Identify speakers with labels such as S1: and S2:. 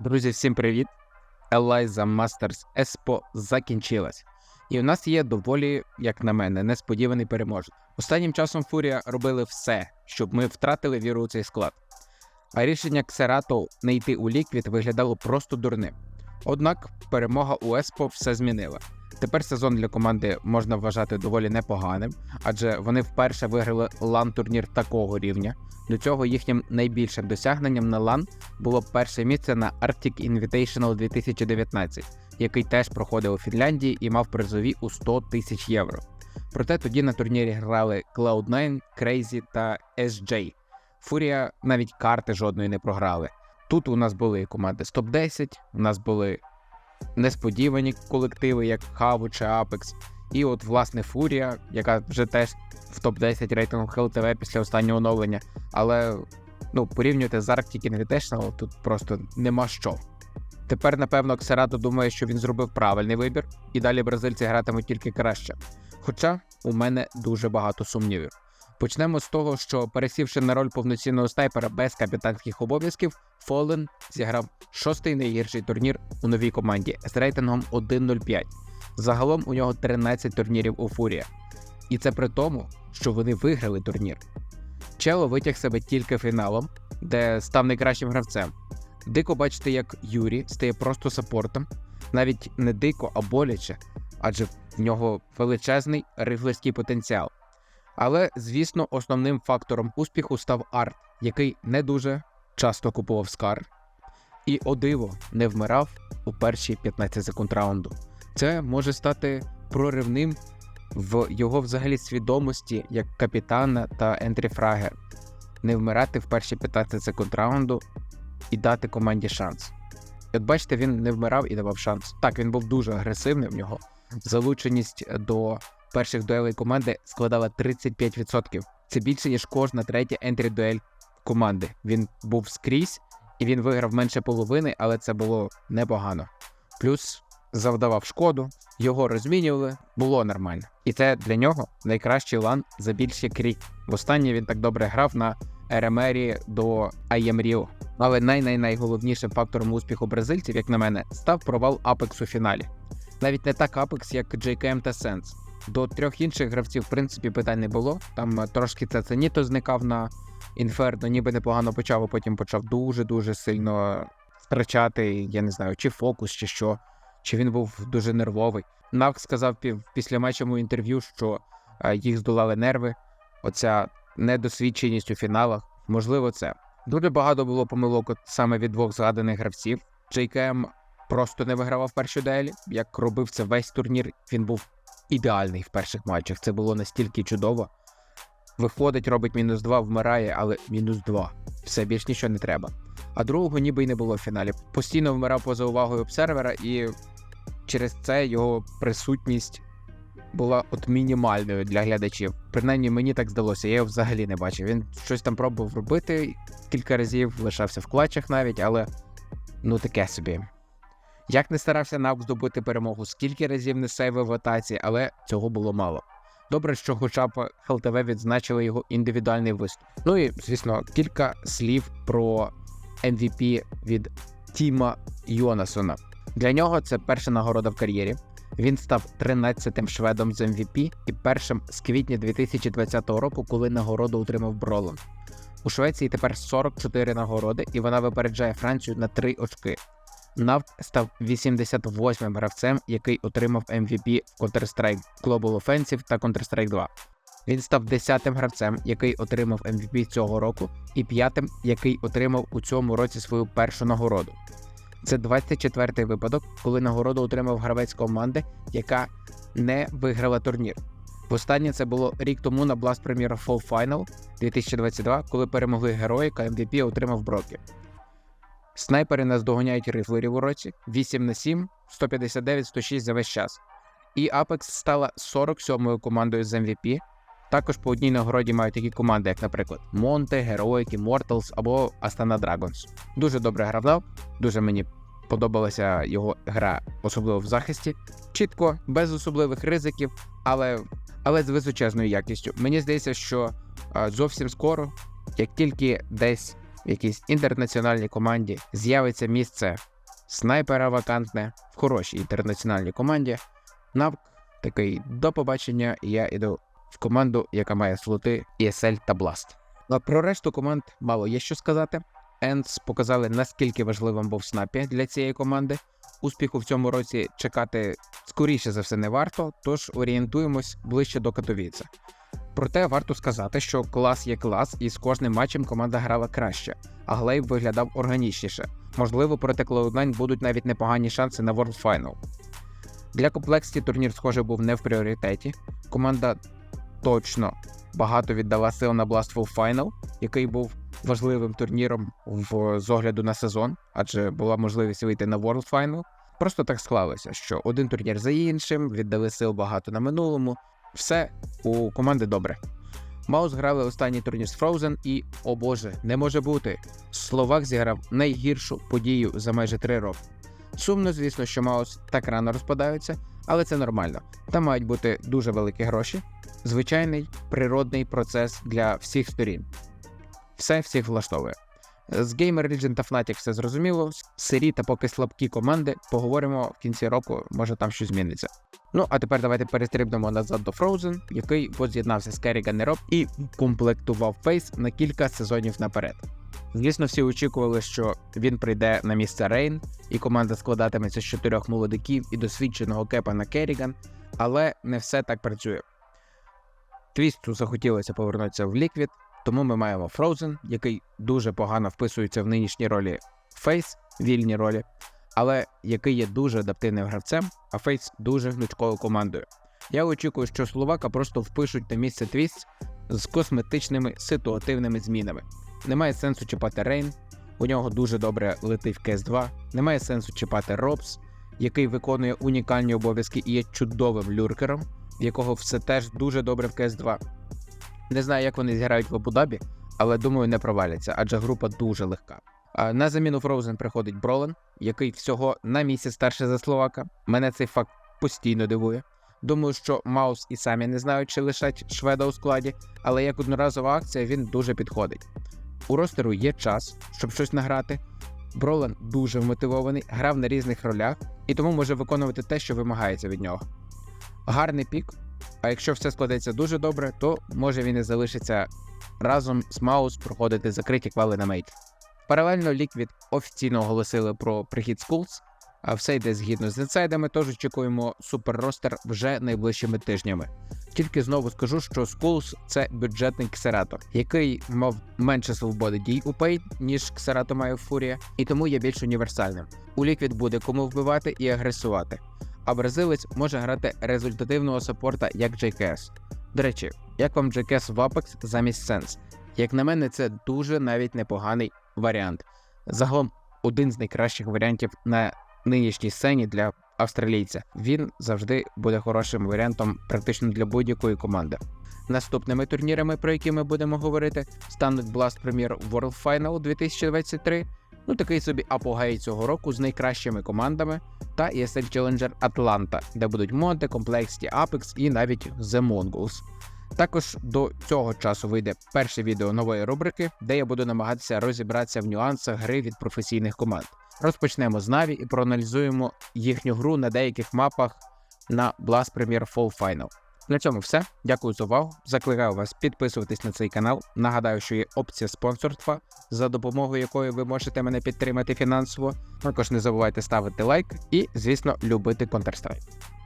S1: Друзі, всім привіт! Елайза Мастерс Еспо закінчилась. І у нас є доволі, як на мене, несподіваний переможець. Останнім часом Фурія робили все, щоб ми втратили віру у цей склад. А рішення Ксерато не йти у ліквід виглядало просто дурним. Однак перемога у Еспо все змінила. Тепер сезон для команди можна вважати доволі непоганим, адже вони вперше виграли лан-турнір такого рівня. До цього їхнім найбільшим досягненням на лан було перше місце на Arctic Invitational 2019, який теж проходив у Фінляндії і мав призові у 100 тисяч євро. Проте тоді на турнірі грали Cloud9, Crazy та SJ. Фурія навіть карти жодної не програли. Тут у нас були команди з топ-10, у нас були несподівані колективи, як Хаву чи Apex. І от, власне, Фурія, яка вже теж в топ-10 рейтингу ХЛТВ після останнього оновлення. Але ну, порівнювати з Arctic Invitational тут просто нема що. Тепер, напевно, Ксерадо думає, що він зробив правильний вибір, і далі бразильці гратимуть тільки краще. Хоча у мене дуже багато сумнівів. Почнемо з того, що пересівши на роль повноцінного снайпера без капітанських обов'язків, Fallen зіграв шостий найгірший турнір у новій команді з рейтингом 1.05. Загалом у нього 13 турнірів у Фурія. І це при тому, що вони виграли турнір. Чело витяг себе тільки фіналом, де став найкращим гравцем. Дико бачити, як Юрі стає просто саппортом, навіть не дико, а боляче, адже в нього величезний рифлерський потенціал. Але, звісно, основним фактором успіху став арт, який не дуже часто купував скар, і о диво не вмирав у перші 15 секунд раунду. Це може стати проривним в його взагалі свідомості як капітана та ентріфрагер. Не вмирати в перші 15 секунд раунду і дати команді шанс. І от бачите, він не вмирав і давав шанс. Так, він був дуже агресивний в нього. Залученість до перших дуелей команди складала 35%. Це більше, ніж кожна третя ентрі дуель команди. Він був скрізь і він виграв менше половини, але це було непогано. Плюс завдавав шкоду, його розмінювали, було нормально. І це для нього найкращий лан за більш як. Востаннє він так добре грав на РМРі до Rio. Але най-най-найголовнішим фактором успіху бразильців, як на мене, став провал Apex у фіналі. Навіть не так Apex, як JKM та Sense. До трьох інших гравців, в принципі, питань не було. Там е, трошки Цеценіто зникав на Інферно, ніби непогано почав, а потім почав дуже-дуже сильно втрачати, я не знаю, чи фокус, чи що, чи він був дуже нервовий. Навк сказав після матчому інтерв'ю, що е, їх здолали нерви, оця недосвідченість у фіналах. Можливо, це. Дуже багато було помилок саме від двох згаданих гравців. JKM просто не вигравав перші дуелі. Як робив це весь турнір, він був ідеальний в перших матчах. Це було настільки чудово. Виходить, робить мінус 2, вмирає, але мінус 2. Все більш нічого не треба. А другого ніби й не було в фіналі. Постійно вмирав поза увагою обсервера, і через це його присутність була от мінімальною для глядачів. Принаймні мені так здалося, я його взагалі не бачив. Він щось там пробував робити кілька разів, лишався в клатчах навіть, але ну таке собі. Як не старався Навк здобути перемогу, скільки разів не сейвив атаці, але цього було мало. Добре, що хоча б ХЛТВ відзначили його індивідуальний виступ. Ну і звісно, кілька слів про MVP від Тіма Йонасона. Для нього це перша нагорода в кар'єрі. Він став 13-тим шведом з MVP і першим з квітня 2020 року, коли нагороду отримав Бролан. У Швеції тепер 44 нагороди, і вона випереджає Францію на 3 очки. Навк став 88-м гравцем, який отримав MVP в Counter-Strike Global Offensive та Counter-Strike 2. Він став 10-тим гравцем, який отримав MVP цього року, і 5-тим, який отримав у цьому році свою першу нагороду. Це 24-й випадок, коли нагороду отримав гравець команди, яка не виграла турнір. Востаннє це було рік тому на Blast Premier Fall Final 2022, коли перемогли героїка, MVP отримав Брокі. Снайпери нас доганяють рифлерів у році 8 на 7, 159, 106 за весь час. І Apex стала 47-ю командою з MVP. Також по одній нагороді мають такі команди, як, наприклад, Monte, Heroic, Immortals або Astana Dragons. Дуже добре грав, дуже мені подобалася його гра, особливо в захисті. Чітко, без особливих ризиків, але, але з височезною якістю. Мені здається, що зовсім скоро, як тільки десь в якійсь інтернаціональній команді з'явиться місце снайпера вакантне в хорошій інтернаціональній команді. Навк такий до побачення, я йду в команду, яка має слоти ESL та Blast. А про решту команд мало є що сказати. Ends показали, наскільки важливим був снапі для цієї команди. Успіху в цьому році чекати скоріше за все не варто, тож орієнтуємось ближче до Катовіця. Проте варто сказати, що клас є клас, і з кожним матчем команда грала краще, а Глейб виглядав органічніше. Можливо, проти Cloud9 будуть навіть непогані шанси на World Final. Для комплексті турнір, схоже, був не в пріоритеті. Команда точно багато віддала сил на Blastful Final, який був важливим турніром в, з огляду на сезон, адже була можливість вийти на World Final. Просто так склалося, що один турнір за іншим, віддали сил багато на минулому. Все у команди добре. Маус грали останній турнір з Frozen і, о боже, не може бути. Словак зіграв найгіршу подію за майже три роки. Сумно, звісно, що Маус так рано розпадаються, але це нормально. Там мають бути дуже великі гроші. Звичайний природний процес для всіх сторін. Все всіх влаштовує. З Gamer Legion та Fnatic все зрозуміло. Сирі та поки слабкі команди поговоримо в кінці року, може там щось зміниться. Ну а тепер давайте перестрибнемо назад до Frozen, який воз'єднався з Kerrigan Нероб і комплектував фейс на кілька сезонів наперед. Звісно, всі очікували, що він прийде на місце Рейн, і команда складатиметься з чотирьох молодиків і досвідченого кепа на Керріган, але не все так працює. Твісту захотілося повернутися в Liquid, тому ми маємо Frozen, який дуже погано вписується в нинішні ролі Фейс, вільні ролі, але який є дуже адаптивним гравцем, а Фейс дуже гнучкою командою. Я очікую, що Словака просто впишуть на місце Твіст з косметичними ситуативними змінами. Немає сенсу чіпати Рейн, у нього дуже добре летить в КС2, немає сенсу чіпати Робс, який виконує унікальні обов'язки і є чудовим люркером, в якого все теж дуже добре в КС2. Не знаю, як вони зіграють в Абу-Дабі, але думаю, не проваляться, адже група дуже легка. На заміну Frozen приходить Бролен, який всього на місяць старше за Словака. Мене цей факт постійно дивує. Думаю, що Маус і самі не знають, чи лишать шведа у складі, але як одноразова акція він дуже підходить. У ростеру є час, щоб щось награти. Бролан дуже вмотивований, грав на різних ролях і тому може виконувати те, що вимагається від нього. Гарний пік. А якщо все складеться дуже добре, то може він і залишиться разом з Маус проходити закриті квали на мейт. Паралельно Liquid офіційно оголосили про прихід Skulls, а все йде згідно з інсайдами, тож очікуємо супер ростер вже найближчими тижнями. Тільки знову скажу, що Skulls – це бюджетний ксератор, який мав менше свободи дій у Пейт, ніж ксерато має Фурія, і тому є більш універсальним. У Liquid буде кому вбивати і агресувати. А бразилець може грати результативного саппорта як JKS. До речі, як вам JKS в Apex замість Sense? Як на мене, це дуже навіть непоганий варіант. Загалом один з найкращих варіантів на нинішній сцені для австралійця. Він завжди буде хорошим варіантом практично для будь-якої команди. Наступними турнірами, про які ми будемо говорити, стануть Blast Premier World Final 2023, ну такий собі апогей цього року з найкращими командами, та ESL Challenger Atlanta, де будуть Монте, Complexity, Apex і навіть The Mongols. Також до цього часу вийде перше відео нової рубрики, де я буду намагатися розібратися в нюансах гри від професійних команд. Розпочнемо з Na'Vi і проаналізуємо їхню гру на деяких мапах на Blast Premier Fall Final. На цьому все. Дякую за увагу. Закликаю вас підписуватись на цей канал. Нагадаю, що є опція спонсорства, за допомогою якої ви можете мене підтримати фінансово. Також не забувайте ставити лайк і, звісно, любити Counter-Strike.